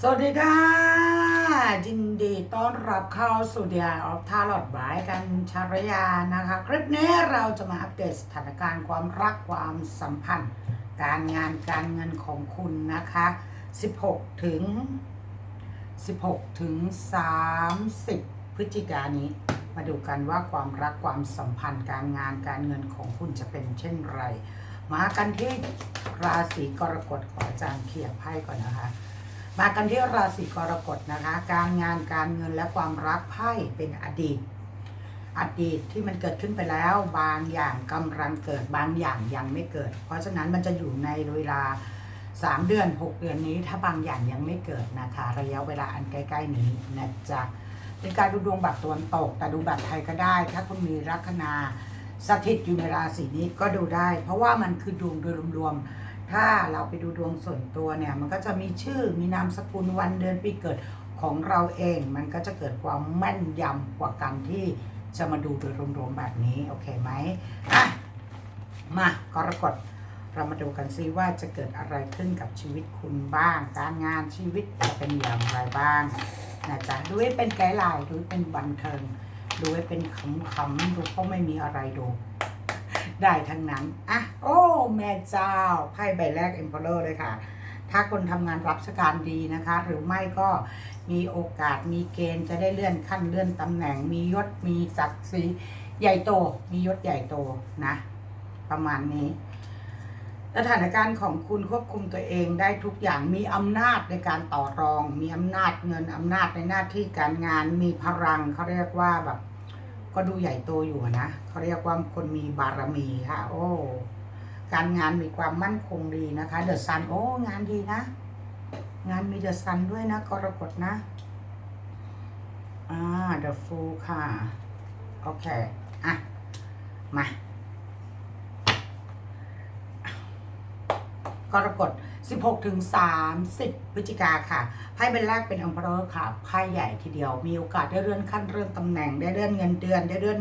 สวัสดีค่ะยินดีต้อนรับเข้าสู่เดียออฟทาร์ลอดบายกันชารยานะคะ คลิปนี้เราจะมาอัปเดตสถานการณ์ความรักความสัมพันธ์ การงานการเงินของคุณนะคะ 16 ถึง 16 ถึง 30 พฤศจิกายนนี้ มาดูกันว่าความรักความสัมพันธ์ การงานการเงินของคุณจะเป็นเช่นไร มากันที่ราศีกรกฎขออาจารย์เขียบไพ่ก่อนนะคะ มากันที่ราศีกรกฎนะคะ การงานการเงินและความรักไพ่เป็นอดีต อดีตที่มันเกิดขึ้นไปแล้ว บางอย่างกำลังเกิดบางอย่างยังไม่เกิด เพราะฉะนั้นมันจะอยู่ในเวลา 3 เดือน 6 เดือนนี้ ถ้าบางอย่างยังไม่เกิดนะคะ ระยะเวลาอันใกล้ ๆ นี้นะจ๊ะเป็นการดูดวงแบบตะวันตก แต่ดูแบบไทยก็ได้ ถ้าคุณมีลัคนาสถิตอยู่ในราศีนี้ก็ดูได้ เพราะว่ามันคือดวงโดยรวมๆ ถ้าเราไปดูดวงส่วนตัวเนี่ย มันก็จะมีชื่อมีนามสกุลวันเดือนปีเกิดของเราเอง มันก็จะเกิดความแม่นยำกว่าการที่จะมาดูโดยรวมๆแบบนี้ โอเคไหมอะมากรกฎเรามาดูกันซิว่าจะเกิดอะไรขึ้นกับชีวิตคุณบ้าง การงานชีวิตจะเป็นอย่างไรบ้างนะจ๊ะดูให้เป็นไกด์ไลน์ดูให้เป็นบันเทิงดูให้เป็นขำๆดูเพราะไม่มีอะไรดู ได้ทั้งนั้นอะโอ้ แม่เจ้าไพ่ใบแรก Emperor เลยค่ะ ถ้าคนทำงานรับราชการดีนะคะ หรือไม่ก็มีโอกาสมีเกณฑ์จะได้เลื่อนขั้นเลื่อนตำแหน่ง มียศมีศักดิ์ศรีใหญ่โต มียศใหญ่โตนะ ประมาณนี้สถานการณ์ของคุณควบคุมตัวเองได้ทุกอย่างมีอำนาจในการต่อรอง มีอำนาจเงินอำนาจในหน้าที่การงาน มีพลังเขาเรียกว่าแบบ ก็ดูใหญ่โตอยู่นะเขาเรียกว่าคนมีบารมีค่ะ โอ้ การงานมีความมั่นคงดีนะคะเดอะซันโอ้งานดีนะ งานมีเดอะซันด้วยนะกรกฎนะอ่าเดอะฟูค่ะ โอเค อะ มา ก รกฎ 16 ถึง 30 พฤศจิกาค่ะ ไพ่เป็นแรกเป็นอัมพรค่ะ ไพ่ใหญ่ทีเดียว มีโอกาสได้เลื่อนขั้นเลื่อนตำแหน่ง ได้เลื่อนเงินเดือน ได้เลื่อน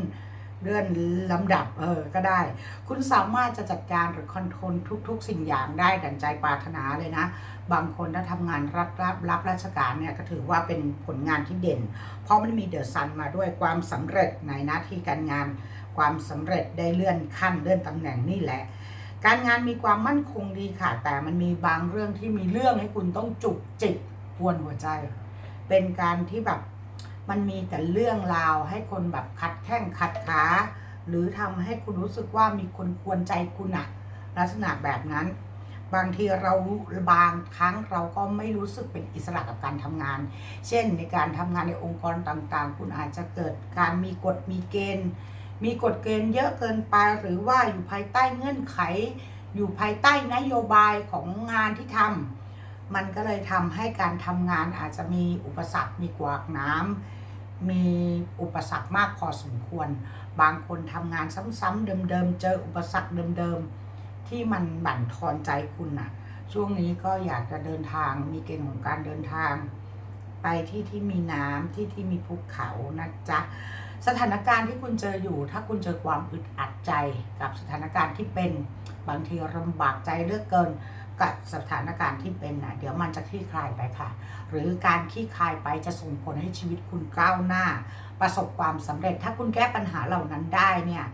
เลื่อนลำดับ เออ ก็ได้ คุณสามารถจะจัดการหรือคอนโทรลทุก ๆ สิ่งอย่างได้ดังใจปรารถนาเลยนะ บางคนถ้าทำงานรับรับรับราชการเนี่ยก็ถือว่าเป็นผลงานที่เด่น เพราะมันมีเดอะซันมาด้วยความสำเร็จในหน้าที่การงาน ความสำเร็จได้เลื่อนขั้นเลื่อนตำแหน่งนี่แหละ การงานมีความมั่นคงดีค่ะ แต่มันมีบางเรื่องที่มีเรื่องให้คุณต้องจุกจิกกวนหัวใจ เป็นการที่แบบมันมีแต่เรื่องราวให้คนแบบขัดแข้งขัดขาหรือทำให้คุณรู้สึกว่ามีคนกวนใจคุณอะลักษณะแบบนั้น บางทีเราบางครั้งเราก็ไม่รู้สึกเป็นอิสระกับการทำงาน เช่นในการทำงานในองค์กรต่างๆ คุณอาจจะเกิดการมีกฎมีเกณฑ์ มีกฎเกณฑ์เยอะเกินไปหรือว่าอยู่ภายใต้เงื่อนไข อยู่ภายใต้นโยบายของงานที่ทำมันก็เลยทำให้การทำงานอาจจะมีอุปสรรคมีกวากน้ำมีอุปสรรคมากพอสมควร บางคนทำงานซ้ำๆเดิมๆเจออุปสรรคเดิมๆที่มันบั่นทอนใจคุณน่ะช่วงนี้ก็อยากจะเดินทางมีเกณฑ์ของการเดินทาง ไปที่ที่มีน้ำที่ที่มีภูเขานะจ๊ะ สถานการณ์ที่คุณเจออยู่ ถ้าคุณเจอความอึดอัดใจกับสถานการณ์ที่เป็นบางทีลำบากใจเลือกเกินกับสถานการณ์ที่เป็นนะเดี๋ยวมันจะคลี่คลายไปค่ะ หรือการคลี่คลายไปจะส่งผลให้ชีวิตคุณก้าวหน้า ประสบความสำเร็จ ถ้าคุณแก้ปัญหาเหล่านั้นได้เนี่ย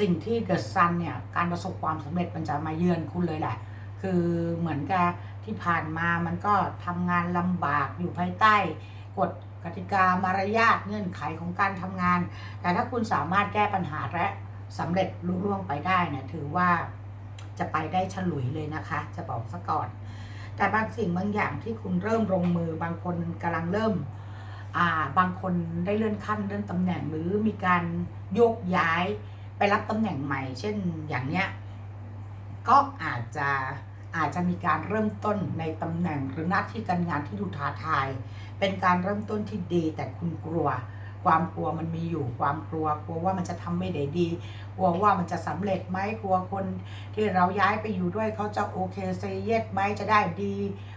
สิ่งที่เดอะซันเนี่ยการประสบความสำเร็จมันจะมาเยือนคุณเลยแหละ คือเหมือนกับที่ผ่านมามันก็ทำงานลำบากอยู่ภายใต้กฎ กติกามารยาทเงื่อนไขของการทำงาน แต่ถ้าคุณสามารถแก้ปัญหาและสำเร็จลุล่วงไปได้เนี่ยถือว่าจะไปได้ฉลุยเลยนะคะ จะบอกซะก่อน แต่บางสิ่งบางอย่างที่คุณเริ่มลงมือบางคนกำลังเริ่มอ่าบางคนได้เลื่อนขั้นเลื่อนตำแหน่งหรือมีการโยกย้ายไปรับตำแหน่งใหม่ เช่นอย่างเนี้ยก็อาจจะอาจจะมีการเริ่มต้นในตำแหน่งหรือหน้าที่การงานที่ดูท้าทาย เป็นการเริ่มต้นที่ดี แต่คุณกลัว ความกลัวมันมีอยู่ความกลัว กลัวว่ามันจะทำไม่ได้ดี กลัวว่ามันจะสำเร็จไหมกลัวคนที่เราย้ายไปอยู่ด้วยเขาจะโอเคเซเยสไหมจะได้ดี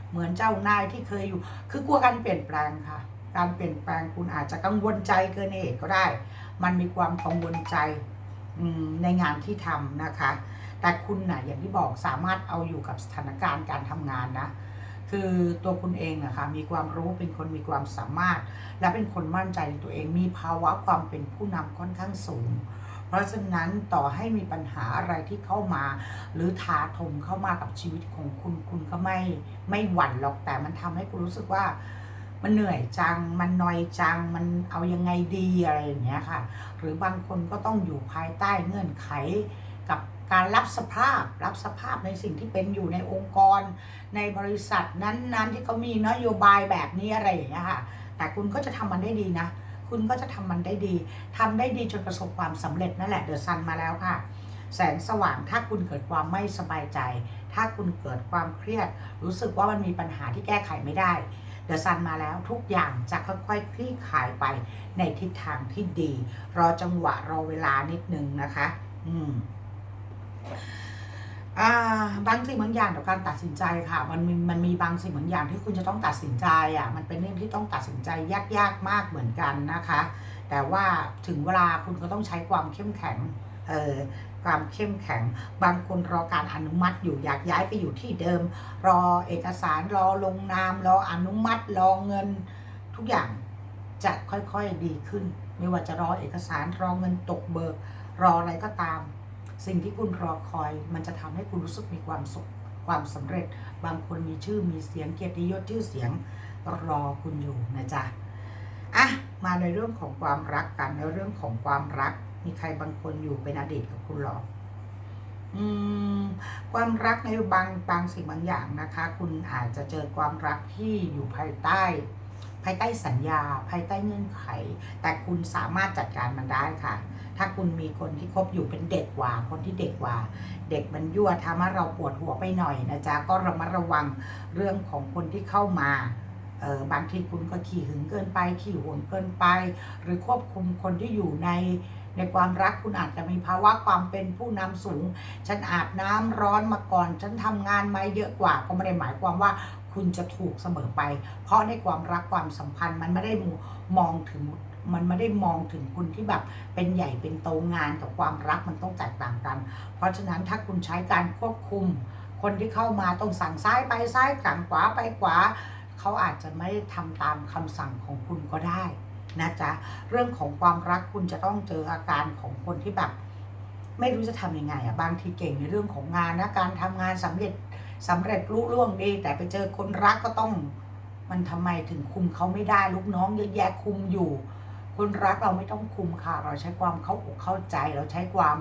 เหมือนเจ้านายที่เคยอยู่ คือกลัวการเปลี่ยนแปลงค่ะ การเปลี่ยนแปลงคุณอาจจะกังวลใจเกินเหตุก็ได้ มันมีความกังวลใจในงานที่ทำนะคะ แต่คุณนะ่ะอย่างที่บอกสามารถเอาอยู่กับสถานการณ์การทำงานนะ คือตัวคุณเองอะคะมีความรู้เป็นคนมีความสามารถ และเป็นคนมั่นใจในตัวเองมีภาวะความเป็นผู้นำค่อนข้างสูง เพราะฉะนั้นต่อให้มีปัญหาอะไรที่เข้ามา หรือถาโถมเข้ามากับชีวิตของคุณคุณก็ไม่ไม่หวั่นหรอกแต่มันทำให้คุณรู้สึกว่ามันเหนื่อยจัง มันนอยจัง มันเอายังไงดีอะไรอย่างเงี้ยค่ะ หรือบางคนก็ต้องอยู่ภายใต้เงื่อนไข การรับสภาพรับสภาพในสิ่งที่เป็นอยู่ในองค์กร ในบริษัทนั้นๆ ที่เขามีนโยบายแบบนี้อะไรอย่างเงี้ยค่ะ แต่คุณก็จะทำมันได้ดีนะ คุณก็จะทำมันได้ดีทำได้ดีจนประสบความสำเร็จนั่นแหละเดอะซันมาแล้วค่ะ แสงสว่างถ้าคุณเกิดความไม่สบายใจ ถ้าคุณเกิดความเครียด รู้สึกว่ามันมีปัญหาที่แก้ไขไม่ได้เดอะซันมาแล้วทุกอย่างจะค่อยๆคลี่คลายไปในทิศทางที่ดี รอจังหวะรอเวลานิดนึงนะคะ อืม บางสิ่งบางอย่างต่อการตัดสินใจค่ะ มันมีมันมีบางสิ่งบางอย่างที่คุณจะต้องตัดสินใจอะมันเป็นเรื่องที่ต้องตัดสินใจยากๆมากเหมือนกันนะคะ แต่ว่าถึงเวลาคุณก็ต้องใช้ความเข้มแข็งเอ่อความเข้มแข็ง บางคนรอการอนุมัติอยู่อยากย้ายไปอยู่ที่เดิม รอเอกสารรอลงนาม รออนุมัติรอเงิน ทุกอย่างจะค่อยๆดีขึ้น ไม่ว่าจะรอเอกสารรอเงินตกเบิก รออะไรก็ตาม สิ่งที่คุณรอคอย มันจะทำให้คุณรู้สึกมีความสุขความสำเร็จ บางคนมีชื่อมีเสียงเกียรติยศชื่อเสียงรอคุณอยู่นะจ๊ะอะมาในเรื่องของความรักกันในเรื่องของความรัก มีใครบางคนอยู่เป็นอดีตกับคุณหรออืมความรักในบางบางสิ่งบางอย่างนะคะ คุณอาจจะเจอความรักที่อยู่ภายใต้ ภายใต้สัญญา ภายใต้เงื่อนไข แต่คุณสามารถจัดการมันได้ค่ะ ถ้าคุณมีคนที่คบอยู่เป็นเด็กกว่า คนที่เด็กกว่า เด็กมันยั่วทำให้เราปวดหัวไปหน่อยนะจ๊ะก็ระมัดระวังเรื่องของคนที่เข้ามาเออบางทีคุณก็ขี่หึงเกินไป ขี่หวงเกินไป หรือควบคุมคนที่อยู่ในในความรักคุณอาจจะมีภาวะความเป็นผู้นำสูง ฉันอาบน้ำร้อนมาก่อน ฉันทำงานมาเยอะกว่า ก็ไม่ได้หมายความว่า คุณจะถูกเสมอไป เพราะในความรักความสัมพันธ์มันไม่ได้มองถึงมันไม่ได้มองถึงคุณที่แบบเป็นใหญ่เป็นโตงานกับความรักมันต้องแตกต่างกัน เพราะฉะนั้นถ้าคุณใช้การควบคุม คนที่เข้ามาต้องสั่งซ้ายไปซ้ายสั่งขวาไปขวาเขาอาจจะไม่ทำตามคำสั่งของคุณก็ได้นะจ๊ะเรื่องของความรักคุณจะต้องเจออาการของคนที่แบบ ไม่รู้จะทำยังไงอะบางทีเก่งในเรื่องของงานนะการทำงานสำเร็จ สำเร็จรุ่ล่วงดี แต่ไปเจอคนรักก็ต้อง มันทำไมถึงคุมเขาไม่ได้ลูกน้องเยอะแยะคุมอยู่ คนรักเราไม่ต้องคุมค่ะ เราใช้ความเข้าอกเข้าใจ เราใช้ความ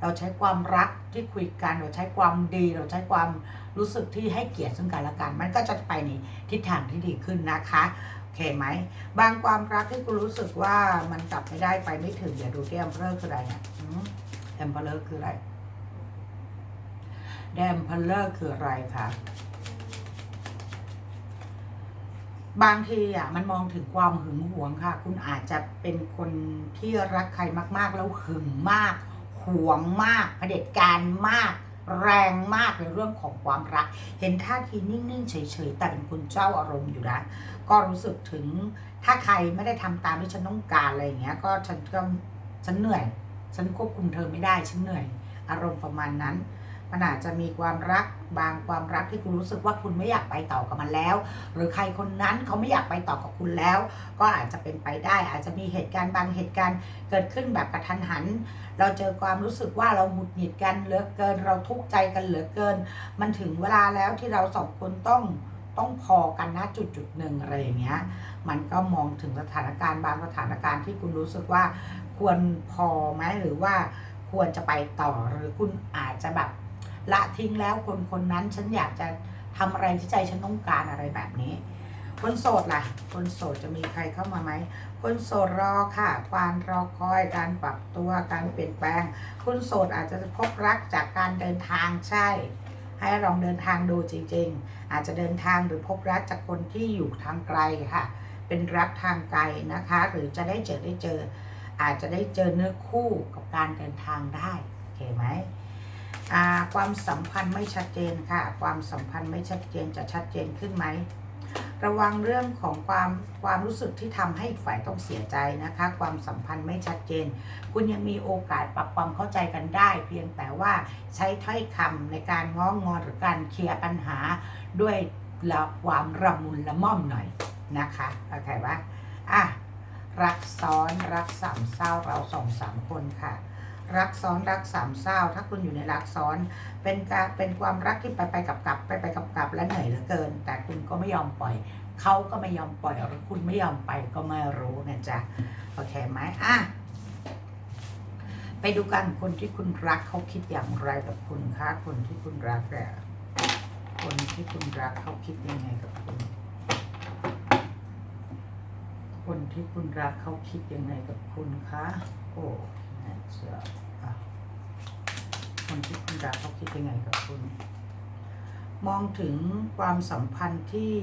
เราใช้ความรักที่คุยกัน เราใช้ความดี เราใช้ความรู้สึกที่ให้เกียรติซึ่งกันและกัน มันก็จะไปในทิศทางที่ดีขึ้นนะคะโอเคไหมบางความรักที่คุณรู้สึกว่ามันกลับไม่ได้ไปไม่ถึงอย่าดูที่แอมเพลอร์คืออะไรเนี่ยแอมเพลอร์คืออะไร แดมเพลเลอร์คืออะไรคะบางทีอะมันมองถึงความหึงหวงค่ะ คุณอาจจะเป็นคนที่รักใครมาก ๆ แล้วหึงมาก หวงมากเผด็จการมาก แรงมากในเรื่องของความรัก เห็นท่าทีนิ่ง ๆ เฉย ๆ แต่เป็นคนเจ้าอารมณ์อยู่นะก็รู้สึกถึงถ้าใครไม่ได้ทำตามที่ฉันต้องการอะไรอย่างเงี้ย ก็ฉันก็ฉันเหนื่อย ฉันควบคุมเธอไม่ได้ฉันเหนื่อย อารมณ์ประมาณนั้น มันอาจจะมีความรักบางความรักที่คุณรู้สึกว่าคุณไม่อยากไปต่อกับมันแล้ว หรือใครคนนั้นเขาไม่อยากไปต่อกับคุณแล้ว ก็อาจจะเป็นไปได้ อาจจะมีเหตุการณ์บางเหตุการณ์เกิดขึ้นแบบกระทันหัน เราเจอความรู้สึกว่าเราหงุดหงิดกันเหลือเกิน เราทุกข์ใจกันเหลือเกิน มันถึงเวลาแล้วที่เราสองคนต้องต้องพอกันนะจุดจุดหนึ่งอะไรอย่างเงี้ย มันก็มองถึงสถานการณ์บางสถานการณ์ที่คุณรู้สึกว่าควรพอไหมหรือว่าควรจะไปต่อหรือคุณอาจจะแบบ ละทิ้งแล้วคนคนนั้นฉันอยากจะทำอะไรที่ใจฉันต้องการอะไรแบบนี้ คนโสดล่ะ คนโสดจะมีใครเข้ามาไหม คนโสดรอค่ะความรอคอยการปรับตัวการเปลี่ยนแปลง คนโสดอาจจะพบรักจากการเดินทางใช่ ให้ลองเดินทางดูจริง ๆ อาจจะเดินทางหรือพบรักจากคนที่อยู่ทางไกลค่ะ เป็นรักทางไกลนะคะ หรือจะได้เจอได้เจอ อาจจะได้เจอเนื้อคู่กับการเดินทางได้โอเคไหม ความสัมพันธ์ไม่ชัดเจนค่ะ ความสัมพันธ์ไม่ชัดเจนจะชัดเจนขึ้นไหม ระวังเรื่องของความความรู้สึกที่ทำให้ฝ่ายต้องเสียใจนะคะ ความสัมพันธ์ไม่ชัดเจน คุณยังมีโอกาสปรับความเข้าใจกันได้ เพียงแต่ว่าใช้ถ้อยคำในการง้องอนหรือการเคลียร์ปัญหาด้วยละความระมุนละม่อมหน่อยนะคะโอเคปะอะรักซ้อนรักสามเศร้าเราสองสามคนค่ะ รักซ้อนรักสามเศร้า ถ้าคุณอยู่ในรักซ้อน เป็นการเป็นความรักที่ไปไปกับกับไปไปกับกับและเหนื่อยเหลือเกิน แต่คุณก็ไม่ยอมปล่อยเขาก็ไม่ยอมปล่อยหรือคุณไม่ยอมไปก็ไม่รู้นะจ๊ะโอเคไหมอะไปดูกันคนที่คุณรักเขาคิดอย่างไรกับคุณคะคนที่คุณรักเนี่ยคนที่คุณรักเขาคิดยังไงกับคุณ คนที่คุณรักเขาคิดยังไงกับคุณคะโอ้ นะจ๊ะอะคนที่คุณรักเขาคิดยังไงกับคุณ มองถึงความสัมพันธ์ที่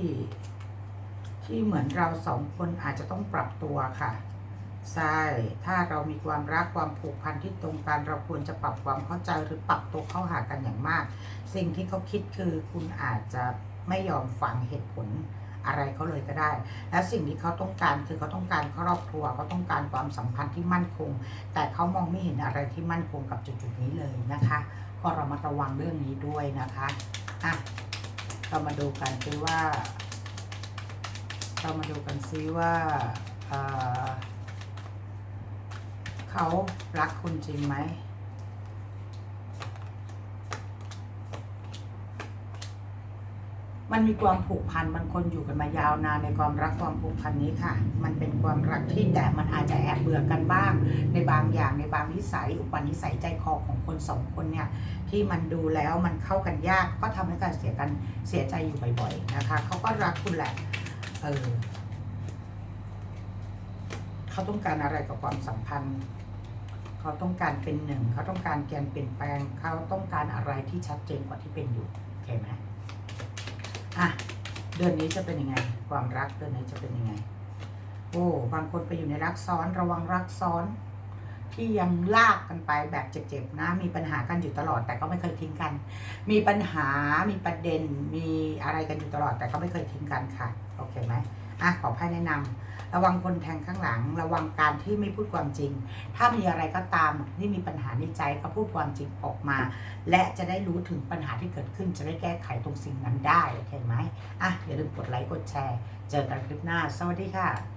ที่เหมือนเราสองคนอาจจะต้องปรับตัวค่ะใช่ถ้าเรามีความรักความผูกพันที่ตรงกันเราควรจะปรับความเข้าใจหรือปรับตัวเข้าหากันอย่างมาก สิ่งที่เขาคิดคือคุณอาจจะไม่ยอมฟังเหตุผล อะไรเขาเลยก็ได้ และสิ่งที่เขาต้องการคือเขาต้องการครอบครัวเขาต้องการความสัมพันธ์ที่มั่นคง แต่เขามองไม่เห็นอะไรที่มั่นคงกับจุดๆนี้เลยนะคะก็เรามาระวังเรื่องนี้ด้วยนะคะอะเรามาดูกันซิว่า เรามาดูกันซิว่าเอ่อเขารักคุณจริงไหม มันมีความผูกพันบางคนอยู่กันมายาวนานในความรักความผูกพันนี้ค่ะ มันเป็นความรักที่แต่มันอาจจะแอบเบื่อกันบ้าง ในบางอย่างในบางนิสัย อุปนิสัยใจคอของคนสองคนเนี่ยที่มันดูแล้วมันเข้ากันยากก็ทำให้การเสียกันเสียใจอยู่บ่อยๆนะคะเขาก็รักคุณแหละเออเขาต้องการอะไรกับความสัมพันธ์เขาต้องการเป็นหนึ่งเขาต้องการการเปลี่ยนแปลงเขาต้องการอะไรที่ชัดเจนกว่าที่เป็นอยู่โอเคไหม อะเดือนนี้จะเป็นยังไง ความรักเดือนนี้จะเป็นยังไง โอ้ บางคนไปอยู่ในรักซ้อนระวังรักซ้อน ที่ยังลากกันไปแบบเจ็บๆนะ มีปัญหากันอยู่ตลอดแต่ก็ไม่เคยทิ้งกัน มีปัญหา มีประเด็น มีอะไรกันอยู่ตลอดแต่ก็ไม่เคยทิ้งกันค่ะ โอเคไหมอะขอพ่แนะนำระวังคนแทงข้างหลัง ระวังการที่ไม่พูดความจริง ถ้ามีอะไรก็ตามที่มีปัญหาในใจก็พูดความจริงออกมา และจะได้รู้ถึงปัญหาที่เกิดขึ้น จะได้แก้ไขตรงสิ่งนั้นได้ โอเคไหมอะอย่าลืมกดไลค์ กดแชร์ เจอกันคลิปหน้า สวัสดีค่ะ